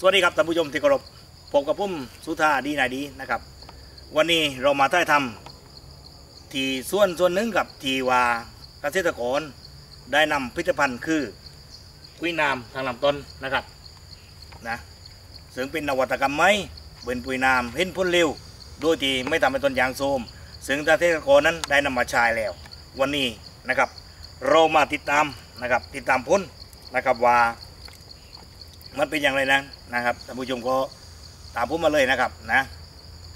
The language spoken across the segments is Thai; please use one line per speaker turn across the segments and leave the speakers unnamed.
สวัสดีครับท่านผู้ชมที่เคารพผมกับผมสุธาดีนายดีนะครับ วันนี้เรามาถ่ายทำที่ส่วนส่วนหนึ่งกับทีว่าเกษตรกรได้นำผลิตภัณฑ์คือกุ้ยน้ำทางลำต้นนะครับนะซึ่งเป็นนวัตกรรมใหมเป็นปุ๋ยน้ำเห็นผลเร็วโดยที่ไม่ทำให้ต้นยางโทรมซึ่งเกษตรกรนั้นได้นำมาใช้แล้ว วันนี้นะครับ เรามาติดตามนะครับติดตามผลนะครับว่า มันเป็นอย่างไรนั้นนะครับท่านผู้ชมก็ตามผมมาเลยนะครับนะ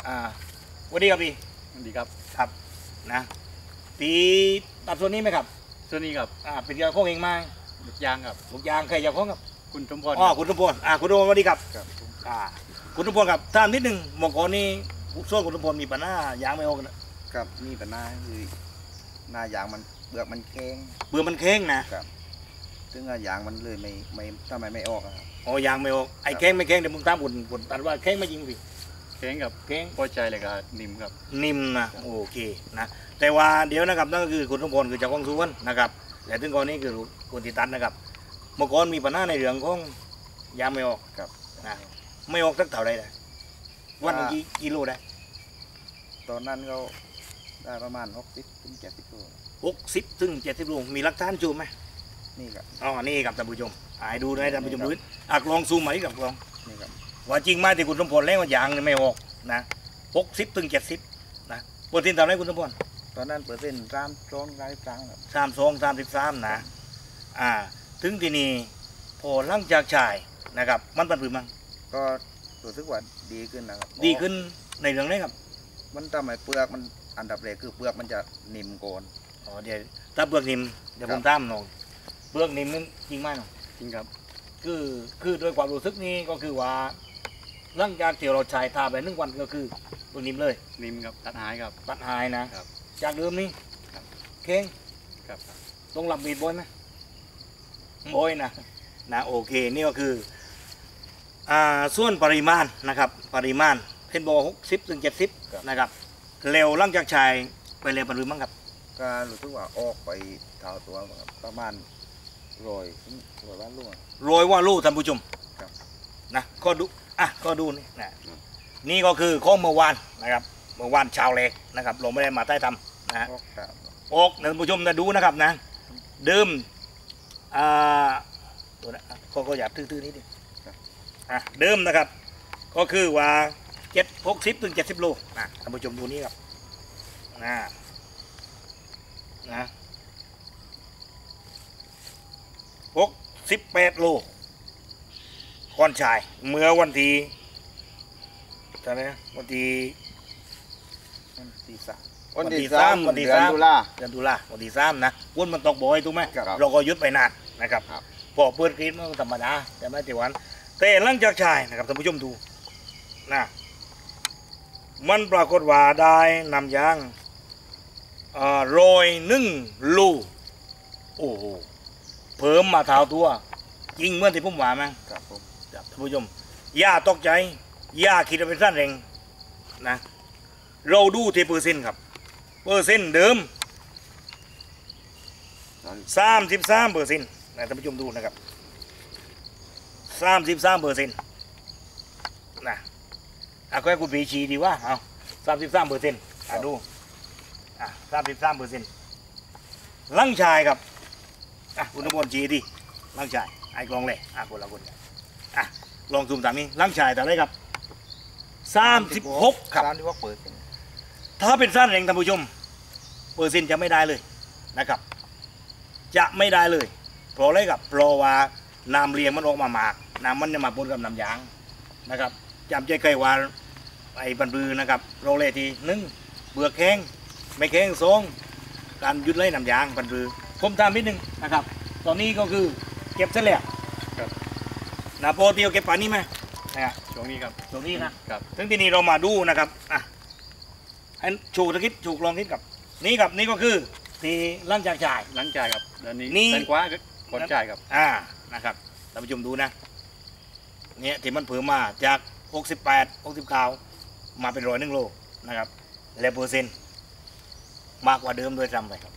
อ่าสวัสดีครับพี่
สวัสดีครับ
ครับนะปีตัดส่วนนี้ไหมครับ
ส่วนนี้ครับ
อ่าเป็นยาของเองไหม
ลูกยางครับ
ลูกยางใครยาของครับ
คุณสมพร
อ๋อคุณทุพลอ่าคุณทุพลสวัสดีครับ
ครับ
อ่าคุณทุพลครับถามนิดหนึ่งเมื่อก่อนนี้ส่วนคุณทุพลมีปัญหายางไม่ออกนะ
ครับมีปัญหาคือหน้ายางมันเปลือกมันแข็ง
เบื่อมันแข็งนะ
ซึ่งว่ายางมันเลยไม่ไม่ทำไมไม่ออกอะครับ
อ๋อยางไม่ออกไอ้แข็งไม่แข็งเดี๋ยวผมตามคุณคุณตัดว่าแข็งไม่จริงพี่
แข็งกับ
แข็ง
พอใจเลยครับนิ่มครับ
นิ่มนะโอเคนะแต่ว่าเดี๋ยวนะครับนั่นก็คือคุณทุพลคือเจ้าของสวนนะครับแต่ถึงก่อนนี้คือคุณติตันนะครับเมื่อก่อนมีปัญหาในเรื่องของยางไม่ออก
ครับ
นะไม่ออกสักเท่าไรเลยวันหนึ่งกี่กิโลได้
ตอนนั้นก็ได้ประมาณหกสิบถึงเจ็ดสิบตัว
หกสิบถึงเจ็ดสิบโลมีหลักฐานจูมไหม
นี่ครับ
อ๋อนี่ครับท่านผู้ชมอ่าให้ดูนะให้ท่านผู้ชมดูอะลองซูมมาดิครับลอง
นี่ครับ
ว่าจริงไหมที่คุณสมพลเล่นว่ายางนี่ไม่ออกนะหกสิบถึงเจ็ดสิบนะเปอร์เซ็นต์เท่าไหรคุณสมพล
ตอนนั้นเปอร์เซ็นต์ร้านร้องรายครั้งครับ
สามสองสามสิบสามนะ อ่า ถึงที่นี่พอหลังจากฉายนะครับ มันเป็นผืนมั้ง
ก็รู้สึกว่าดีขึ้นนะครับ
ดีขึ้นในเรื่องนี้ครับ
มันทำให้เปลือกมันอันดับแรกคือเปลือกมันจะนิ่มโกอน
อ๋อเดี๋ยวถ้าเปลือกนิ่มเดี๋ยว
ค
ผ
รับ
มตามหน่อย เปลือกนิ่มนั่นจริงไหมน้อง
จริงครับ
คือคือโดยความรู้สึกนี้ก็คือว่าหลังจากที่เราใช้ทาไปหนึ่งวันก็คือเปลือกนิ่มเลย
นิ่มครับตัดหายครับ
ตัดหายนะครับ จากเดิมนี่
ครับ
เค้ง
ครับ
ต้องหลับบีดบ่อยไหมบ่อยนะนะโอเคนี่ก็คืออ่าส่วนปริมาณนะครับ ปริมาณเพนโบหกสิบถึงเจ็ดสิบนะครับ เร็วหลังจากใช้ไปเร็วปริมาณครับ
ก็รู้สึกว่าออกไปเท่าตัวครับประมาณ ร้อยถึงร้อยบ้านลูกอะ
โรยว่าลูกท่านผู้ชม
ครับ
นะก็ดูอะก็ดูนี่นะนี่ก็คือข้อเมื่อวานนะครับเมื่อวานชาวเล็กนะครับเราไม่ได้มาใต้ทำนะฮะ
ออกครับ
ออกท่านผู้ชมนะดูนะครับนะเดิมอ่าตัวนะเขาก็อยากตื้อๆนิดนึงอะเดิมนะครับ ก็คือว่าเจ็ดหกสิบถึงเจ็ดสิบโลนะท่านผู้ชมดูนี่ครับนะนะ หกสิบแปดโลก่อนชาย เมื่อวันที่เท่าไหร่นะวันที่
วันที่สาม
วันที่สามวันที่
เดือน
สาม
ตุลา
เดือนตุลาวันที่สามนะวนมันตกบ่อยถูกไหม
ครับ
เราก็หยุดไปนานนะครับ
ครับ
พอเปิดคลิปมันก็ธรรมดาแต่ไม่ติวันแต่หลังจากชายนะครับท่านผู้ชมดูนะมันปรากฏว่าได้นำยางเอ่อโรยหนึ่งลูโอ้โห เพิ่มมาเท่าตัวจริงเหมื่อนที่ผมว่าไหม
ครับผม
ครับท่านผู้ชมอย่าตกใจอย่าคิดว่าเป็นสั้นเร่งนะ เราดูที่เปอร์เซ็นต์ครับ เปอร์เซ็นต์เดิมสามสิบสามเปอร์เซ็นต์นะท่านผู้ชมดูนะครับสามสิบสามเปอร์เซ็นต์นะอะก็ให้คุณปีชีดีว่าเอาสามสิบสามเปอร์เซ็นต์อะดูอะสามสิบสามเปอร์เซ็นต์ลังชายครับ อะคุณตำบลชีดีลังชายไอ้กลองเลยอะคนละคนอะลองซูมตามนี้ลังชายแต่ได้ครับสามสิบหกครับ
สามที่ว่าเปิดเป็น
ถ้าเป็นสั้นเร่งท่านผู้ชมเปอร์เซ็นต์จะไม่ได้เลยนะครับ จะไม่ได้เลยเพราะอะไรกับเพราะว่าน้ำเลี้ยงมันออกมามากน้ำมันจะมาปนกับน้ำยางนะครับจำใจเคยว่าไอ้บันบือนะครับโรเลทีหนึ่งเบือกแข้งไม่แข้งสองการหยุดไล่น้ำยางบันบือ ผมตามนิดนึงนะครับ ตอนนี้ก็คือเก็บเสร็จแล้ว
ครับ
นะโปรตีเอาเก็บป่านนี้ไหมนะฮะ
ช่วงนี้ครับ
ตรงนี้นะ
ครับ
ถึงที่นี่เรามาดูนะครับอะให้ชูตะคิดชูลองคิดกับ นี่ครับนี่ก็คือที่หลังจากจ่าย
หลังจ่ายครับเดือนนี้
นี่
แตงกวาก่อนจ่ายครับ
อ่านะครับท่านผู้ชมดูนะเนี่ยที่มันเพิ่มมาจาก 68 69 มาเป็นร้อยหนึ่งโลนะครับและเปอร์เซ็นต์มากกว่าเดิมโดยซ้ำไปครับ